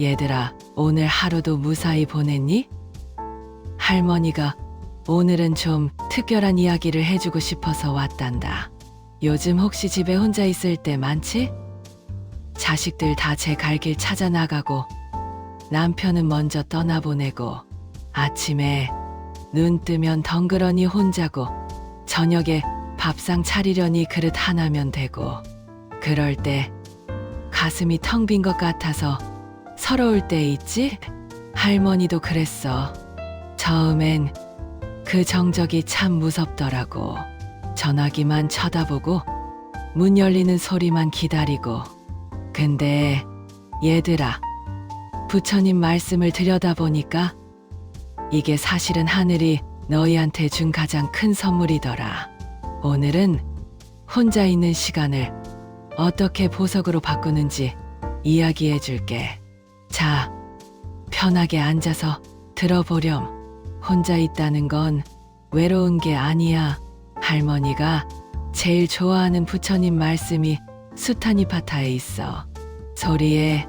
얘들아, 오늘 하루도 무사히 보냈니? 할머니가 오늘은 좀 특별한 이야기를 해주고 싶어서 왔단다. 요즘 혹시 집에 혼자 있을 때 많지? 자식들 다 제 갈 길 찾아 나가고 남편은 먼저 떠나보내고 아침에 눈 뜨면 덩그러니 혼자고 저녁에 밥상 차리려니 그릇 하나면 되고 그럴 때 가슴이 텅 빈 것 같아서 서러울 때 있지? 할머니도 그랬어. 처음엔 그 정적이 참 무섭더라고. 전화기만 쳐다보고 문 열리는 소리만 기다리고. 근데 얘들아, 부처님 말씀을 들여다보니까 이게 사실은 하늘이 너희한테 준 가장 큰 선물이더라. 오늘은 혼자 있는 시간을 어떻게 보석으로 바꾸는지 이야기해 줄게. 자, 편하게 앉아서 들어보렴. 혼자 있다는 건 외로운 게 아니야. 할머니가 제일 좋아하는 부처님 말씀이 수타니파타에 있어. 소리에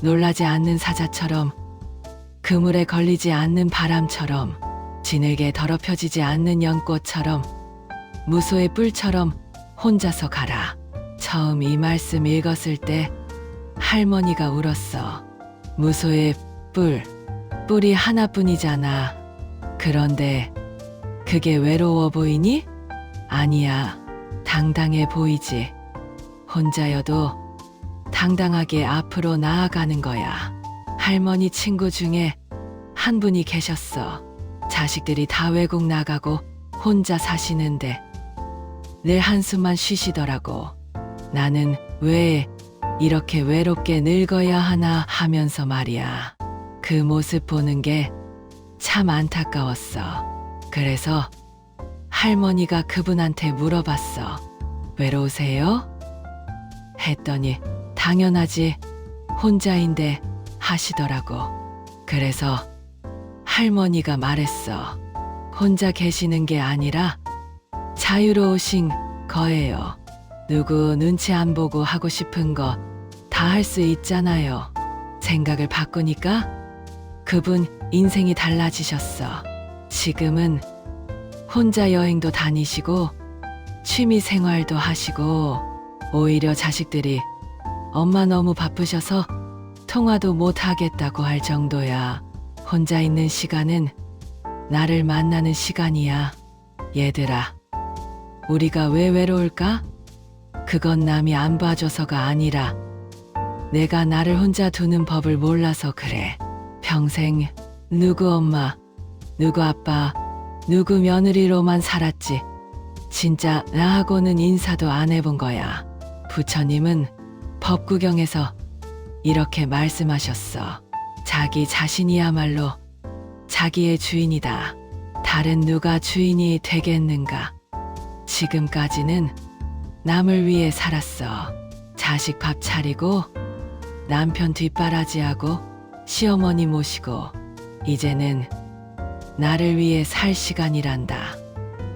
놀라지 않는 사자처럼 그물에 걸리지 않는 바람처럼 지늘게 더럽혀지지 않는 연꽃처럼 무소의 뿔처럼 혼자서 가라. 처음 이 말씀 읽었을 때 할머니가 울었어. 무소의 뿔, 뿔이 하나뿐이잖아. 그런데 그게 외로워 보이니? 아니야. 당당해 보이지. 혼자여도 당당하게 앞으로 나아가는 거야. 할머니 친구 중에 한 분이 계셨어. 자식들이 다 외국 나가고 혼자 사시는데 늘 한숨만 쉬시더라고. 나는 왜 이렇게 외롭게 늙어야 하나 하면서 말이야. 그 모습 보는 게 참 안타까웠어. 그래서 할머니가 그분한테 물어봤어. 외로우세요? 했더니 당연하지. 혼자인데 하시더라고. 그래서 할머니가 말했어. 혼자 계시는 게 아니라 자유로우신 거예요. 누구 눈치 안 보고 하고 싶은 거 다 할 수 있잖아요. 생각을 바꾸니까 그분 인생이 달라지셨어. 지금은 혼자 여행도 다니시고 취미 생활도 하시고 오히려 자식들이 엄마 너무 바쁘셔서 통화도 못 하겠다고 할 정도야. 혼자 있는 시간은 나를 만나는 시간이야. 얘들아, 우리가 왜 외로울까? 그건 남이 안 봐줘서가 아니라 내가 나를 혼자 두는 법을 몰라서 그래. 평생 누구 엄마, 누구 아빠, 누구 며느리로만 살았지. 진짜 나하고는 인사도 안 해본 거야. 부처님은 법구경에서 이렇게 말씀하셨어. 자기 자신이야말로 자기의 주인이다. 다른 누가 주인이 되겠는가? 지금까지는 남을 위해 살았어. 자식 밥 차리고 남편 뒷바라지하고 시어머니 모시고 이제는 나를 위해 살 시간이란다.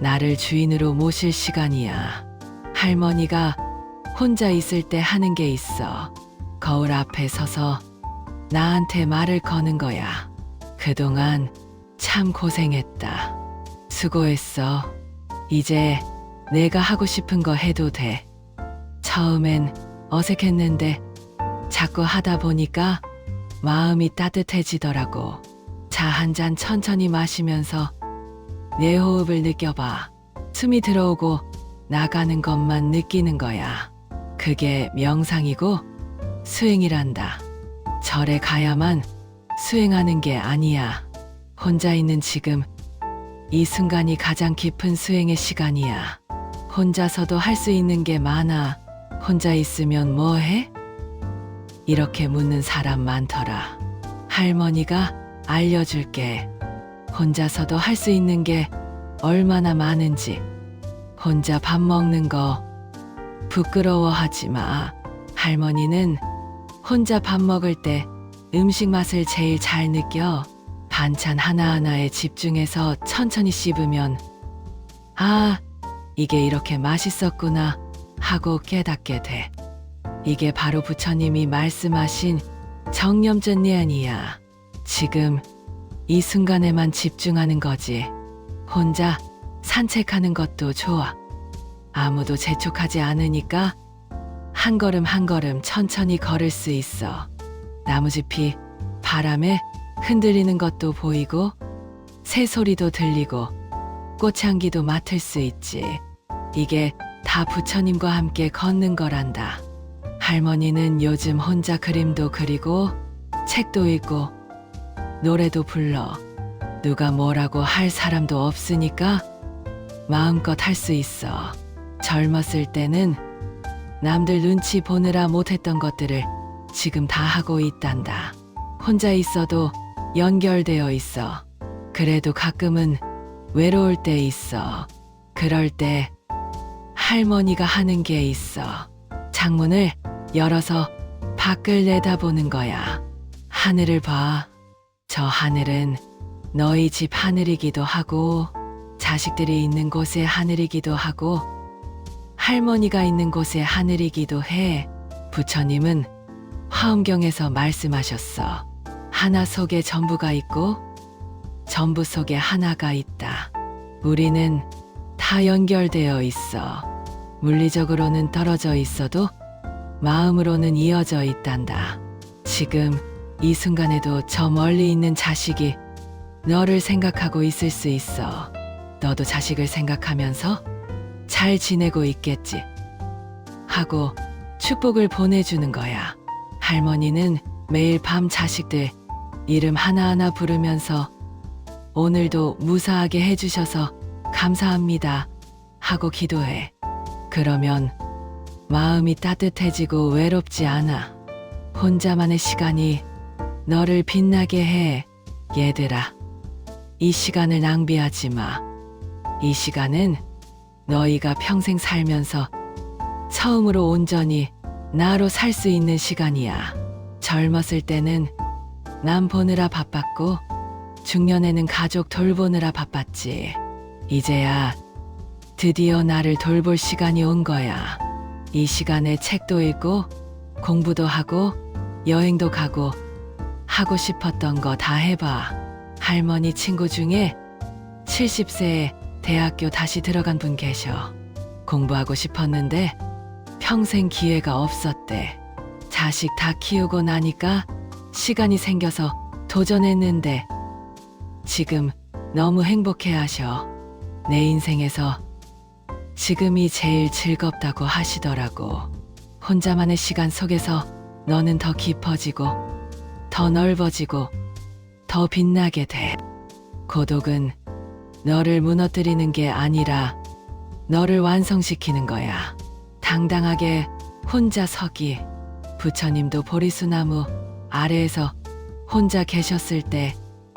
나를 주인으로 모실 시간이야. 할머니가 혼자 있을 때 하는 게 있어. 거울 앞에 서서 나한테 말을 거는 거야. 그동안 참 고생했다. 수고했어. 이제 내가 하고 싶은 거 해도 돼. 처음엔 어색했는데 자꾸 하다 보니까 마음이 따뜻해지더라고. 차 한 잔 천천히 마시면서 내 호흡을 느껴봐. 숨이 들어오고 나가는 것만 느끼는 거야. 그게 명상이고 수행이란다. 절에 가야만 수행하는 게 아니야. 혼자 있는 지금 이 순간이 가장 깊은 수행의 시간이야. 혼자서도 할 수 있는 게 많아. 혼자 있으면 뭐 해? 이렇게 묻는 사람 많더라. 할머니가 알려줄게. 혼자서도 할 수 있는 게 얼마나 많은지. 혼자 밥 먹는 거 부끄러워하지 마. 할머니는 혼자 밥 먹을 때 음식 맛을 제일 잘 느껴. 반찬 하나하나에 집중해서 천천히 씹으면 아, 이게 이렇게 맛있었구나 하고 깨닫게 돼. 이게 바로 부처님이 말씀하신 정념전 아니야. 지금 이 순간에만 집중하는 거지. 혼자 산책하는 것도 좋아. 아무도 재촉하지 않으니까 한 걸음 한 걸음 천천히 걸을 수 있어. 나무짚이 바람에 흔들리는 것도 보이고 새소리도 들리고 꽃향기도 맡을 수 있지. 이게 다 부처님과 함께 걷는 거란다. 할머니는 요즘 혼자 그림도 그리고 책도 읽고 노래도 불러. 누가 뭐라고 할 사람도 없으니까 마음껏 할 수 있어. 젊었을 때는 남들 눈치 보느라 못했던 것들을 지금 다 하고 있단다. 혼자 있어도 연결되어 있어. 그래도 가끔은 외로울 때 있어. 그럴 때 할머니가 하는 게 있어. 창문을 열어서 밖을 내다보는 거야. 하늘을 봐. 저 하늘은 너희 집 하늘이기도 하고, 자식들이 있는 곳의 하늘이기도 하고, 할머니가 있는 곳의 하늘이기도 해. 부처님은 화엄경에서 말씀하셨어. 하나 속에 전부가 있고, 전부 속에 하나가 있다. 우리는 다 연결되어 있어. 물리적으로는 떨어져 있어도 마음으로는 이어져 있단다. 지금 이 순간에도 저 멀리 있는 자식이 너를 생각하고 있을 수 있어. 너도 자식을 생각하면서 잘 지내고 있겠지. 하고 축복을 보내주는 거야. 할머니는 매일 밤 자식들 이름 하나하나 부르면서 오늘도 무사하게 해주셔서 감사합니다. 하고 기도해. 그러면 마음이 따뜻해지고 외롭지 않아. 혼자만의 시간이 너를 빛나게 해. 얘들아. 이 시간을 낭비하지 마. 이 시간은 너희가 평생 살면서 처음으로 온전히 나로 살 수 있는 시간이야. 젊었을 때는 남 보느라 바빴고 중년에는 가족 돌보느라 바빴지. 이제야 드디어 나를 돌볼 시간이 온 거야. 이 시간에 책도 읽고 공부도 하고 여행도 가고 하고 싶었던 거 다 해봐. 할머니 친구 중에 70세에 대학교 다시 들어간 분 계셔. 공부하고 싶었는데 평생 기회가 없었대. 자식 다 키우고 나니까 시간이 생겨서 도전했는데 지금 너무 행복해 하셔. 내 인생에서 지금이 제일 즐겁다고 하시더라고. 혼자만의 시간 속에서 너는 더 깊어지고, 더 넓어지고, 더 빛나게 돼. 고독은 너를 무너뜨리는 게 아니라 너를 완성시키는 거야. 당당하게 혼자 서기. 부처님도 보리수나무 아래에서 혼자 계셨을 때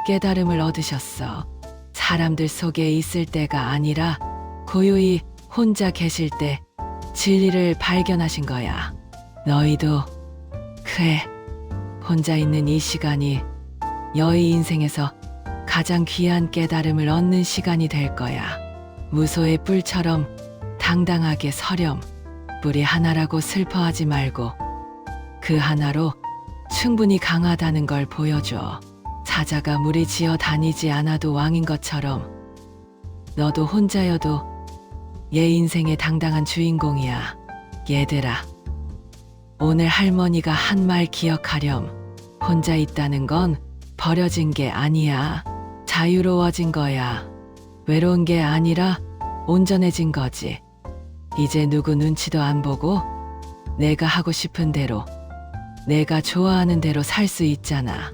깨달음을 얻으셨어. 사람들 속에 있을 때가 아니라 고요히 혼자 계실 때 진리를 발견하신 거야. 너희도 그래. 혼자 있는 이 시간이 너희 인생에서 가장 귀한 깨달음을 얻는 시간이 될 거야. 무소의 뿔처럼 당당하게 서렴. 뿔이 하나라고 슬퍼하지 말고 그 하나로 충분히 강하다는 걸 보여줘. 사자가 무리 지어 다니지 않아도 왕인 것처럼 너도 혼자여도 얘 인생의 당당한 주인공이야. 얘들아. 오늘 할머니가 한 말 기억하렴. 혼자 있다는 건 버려진 게 아니야. 자유로워진 거야. 외로운 게 아니라 온전해진 거지. 이제 누구 눈치도 안 보고 내가 하고 싶은 대로 내가 좋아하는 대로 살 수 있잖아.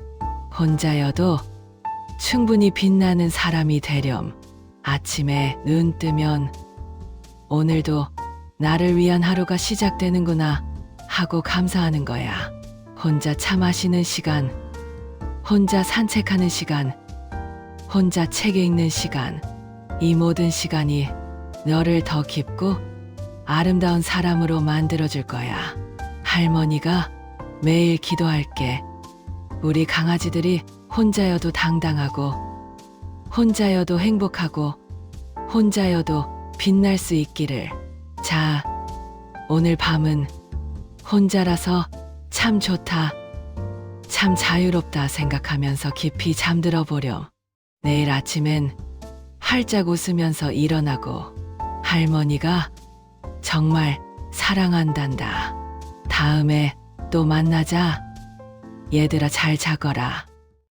혼자여도 충분히 빛나는 사람이 되렴. 아침에 눈 뜨면 오늘도 나를 위한 하루가 시작되는구나 하고 감사하는 거야. 혼자 차 마시는 시간, 혼자 산책하는 시간, 혼자 책 읽는 시간, 이 모든 시간이 너를 더 깊고 아름다운 사람으로 만들어줄 거야. 할머니가 매일 기도할게. 우리 강아지들이 혼자여도 당당하고, 혼자여도 행복하고, 혼자여도 빛날 수 있기를. 자, 오늘 밤은 혼자라서 참 좋다. 참참 자유롭다 생각하면서 깊이 잠들어 보렴. 내일 아침엔 활짝 웃으면서 일어나고 할머니가 정말 사랑한단다. 다음에 또 만나자. 얘들아 잘 자거라.